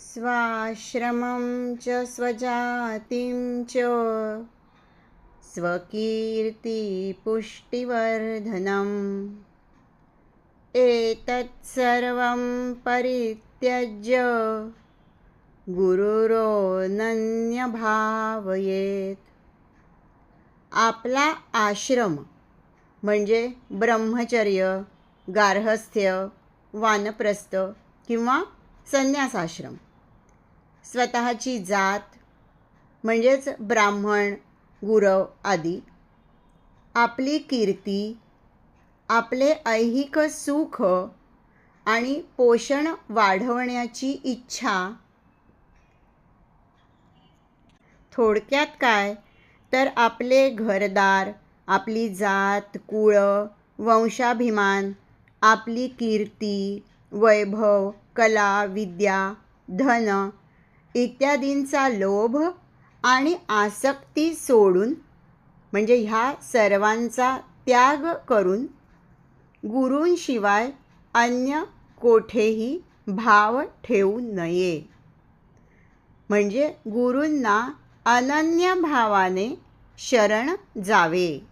स्वाश्रमं च स्वजातिं च स्वकीर्तिपुष्टिवर्धनम्। एतत् सर्वं परित्यज्य गुरुरोऽनन्यभावयेत् आपला आश्रम म्हणजे ब्रह्मचर्य गार्हस्थ्य वानप्रस्थ किंवा संन्यासाश्रम। स्वतःची जात म्हणजेच ब्राह्मण गुरव आदी. आपली कीर्ती आपले ऐहिक सुख आणि पोषण वाढवण्याची इच्छा थोडक्यात काय? तर आपले घरदार आपली जात कुळ वंशाभिमान आपली कीर्ती वैभव कला विद्या धन इत्यादींचा लोभ आणि आसक्ती सोडून म्हणजे ह्या सर्वांचा त्याग करून गुरूंशिवाय अन्य कोठेही भाव ठेवू नये. म्हणजे गुरूंना अनन्य भावाने शरण जावे.